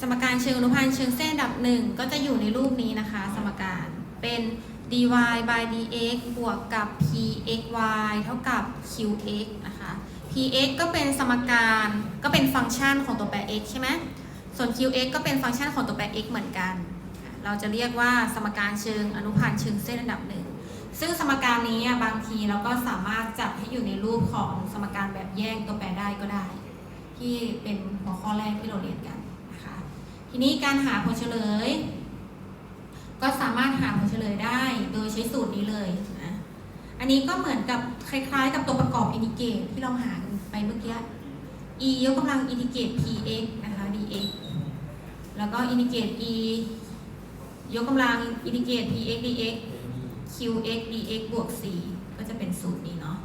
สมการเชิงอนุพันธ์เชิงเส้นดับหนึ่งก็จะอยู่ในรูปนี้นะคะ สมการเป็น dy by dx บวกกับ pxy เท่ากับ qx นะคะ px ก็เป็นสมการก็เป็นฟังก์ชันของตัวแปร x ใช่ไหมส่วน qx ก็เป็นฟังก์ชันของตัวแปร x เหมือนกัน เราจะเรียกว่าสมการเชิงอนุพันธ์เชิงเส้นระดับหนึ่งซึ่งสมการนี้บางทีเราก็สามารถจัดให้อยู่ในรูปของสมการแบบแยกตัวแปรได้ก็ได้ ที่เป็นหัวข้อแรกที่เราเรียนกัน ทีนี้การหาผลเฉลย ก็สามารถหาผลเฉลยได้โดยใช้สูตรนี้เลยนะอันนี้ก็เหมือนกับคล้ายๆ กับตัวประกอบอินดิเกตที่เราหาไปเมื่อกี้ e ยกกำลังอินดิเกต px นะคะ dx แล้วก็อินดิเกต e ยกกำลังอินดิเกต px dx qx dx บวก4ก็จะเป็นสูตรนี้เนาะ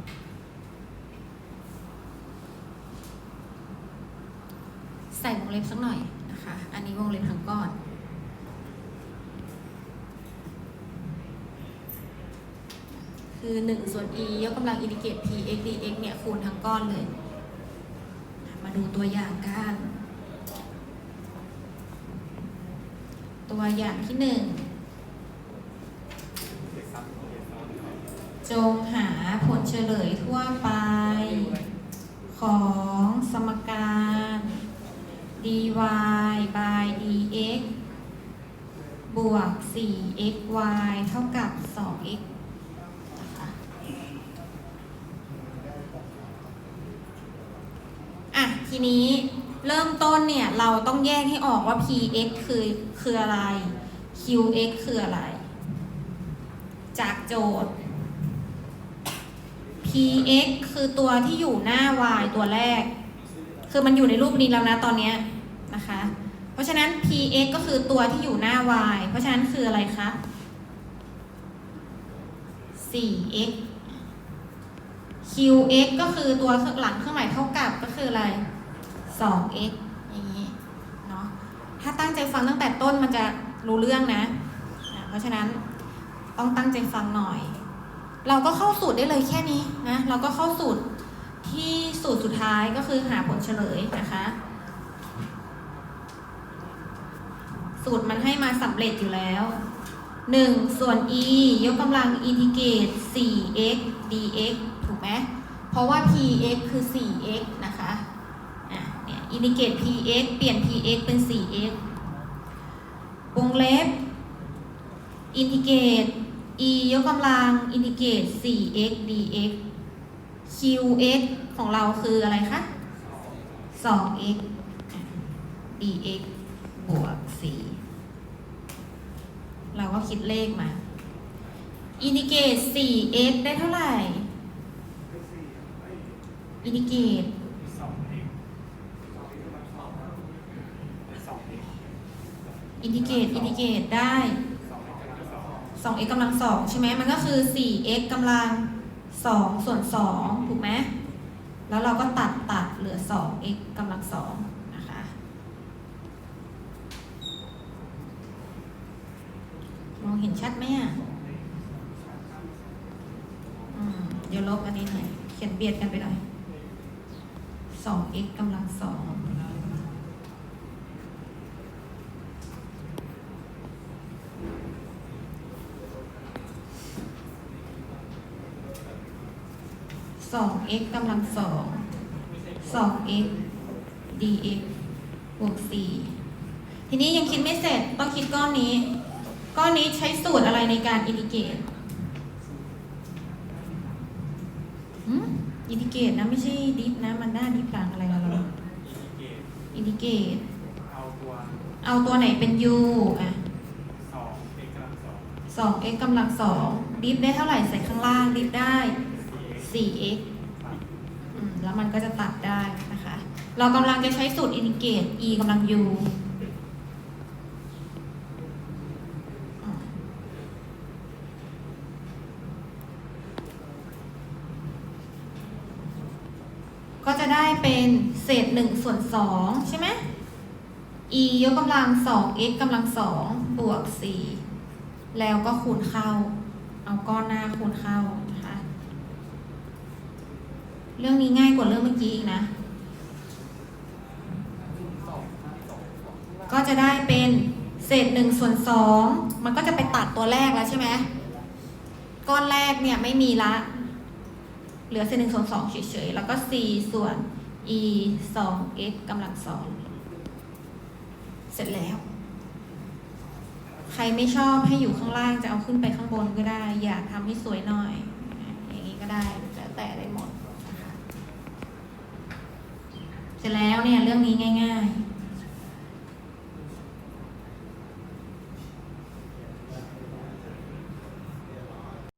ใส่วงเล็บสักหน่อย นะคะ อันนี้วงเล็บทั้งก้อน คือ 1 ส่วน e ยกกำลังอินดิเกต p x dx เนี่ยคูณทั้งก้อนเลย มาดูตัวอย่างกัน ตัวอย่างที่ 1 จงหาผลเฉลยทั่วไปของสมการ dy by dx บ วก 4xy เท่ากับ 2x นะคะอะ ทีนี้เริ่มต้นเนี่ย เราต้องแยกให้ออกว่า px คือคืออะไร qx คืออะไร จากโจทย์ px คือตัวที่อยู่หน้า y ตัวแรก คือมันอยู่ในรูปนี้แล้วนะตอนนี้นะคะ เพราะฉะนั้น px ก็คือตัวที่อยู่หน้า y เพราะฉะนั้นคืออะไรคะ 4x qx ก็คือตัวหลังเครื่องหมายเท่ากับก็คืออะไร 2x อย่างนี้เนาะ ถ้าตั้งใจฟังตั้งแต่ต้นมันจะรู้เรื่องนะอะเพราะฉะนั้นต้องตั้งใจฟังหน่อย เราก็เข้าสูตรได้เลยแค่นี้นะ เราก็เข้าสูตรที่สูตรสุดท้ายก็คือหาผลเฉลยนะคะ สูตรมันให้มาสำเร็จอยู่แล้ว 1 ส่วน e ยกกำลังอินทิเกต 4x dx ถูกไหมเพราะว่า px คือ 4x นะคะอะเนี่ยอินทิเกต px เปลี่ยน px เป็น 4x วงเล็บอินทิเกต e ยกกำลังอินทิเกต 4x dx qx ของเราคืออะไรคะ 2x dx บวก 4 เราก็คิดเลขมา อินทิเกต 4x ได้เท่าไหร่ อินทิเกตอินทิเกตอินทิเกตได้ 2x กำลังสองใช่ไหมมันก็คือ 4x กำลัง2ส่วน2ถูกไหมแล้วเราก็ตัดตัดเหลือ 2x กำลังสองนะคะ ม องเห็นชัดไหมอะอืมเดี๋ยวลบอันนี้หน่อย เขียนเบียดกันไปหน่อย 2x กำลังสองสอง x กำลังสองสอง x dx บวกสี่ทีนี้ยังคิดไม่เสร็จต้องคิดก้อนนี้ ก้อนนี้ใช้สูตรอะไรในการอินดิเกตอินดิเกตนะไม่ใช่ดิฟนะ มันหน้าดิฟกลางอะไรกับเราอินดิเกตเอาตัวเอาตัวไหนเป็น u อะสองเอกำลังสองสอง x กำลังสองดิฟได้เท่าไหร่ใส่ข้างล่างดิฟได้สี่ 4x แล้วมันก็จะตัดได้นะคะ เรากำลังจะใช้สูตรอินดิเกต e กำลัง u ก็จะได้เป็นเศษ1ส่วน2ใช่ไหม e ยกกำลัง 2x กำลัง2บวก4แล้วก็คูณเข้า เอาก้อนหน้าคูณเข้านะคะ เรื่องนี้ง่ายกว่าเรื่องเมื่อกี้อีกนะ ก็ก็จะได้เป็นเศษหนึ่งส่วนสองมันก็จะไปตัดตัวแรกแล้วใช่ไหมก้อนแรกเนี่ยไม่มีละ เหลือเศษหนึ่งส่วนสองเฉยๆ แล้วก็ c ส่วน e สอง x กำลังสองเสร็จแล้ว ใครไม่ชอบให้อยู่ข้างล่างจะเอาขึ้นไปข้างบนก็ได้ อยากทำให้สวยหน่อย อย่างนี้ก็ได้แล้วแต่ได้หมดนะคะเสร็จแล้วเนี่ยเรื่องนี้ง่าย ๆ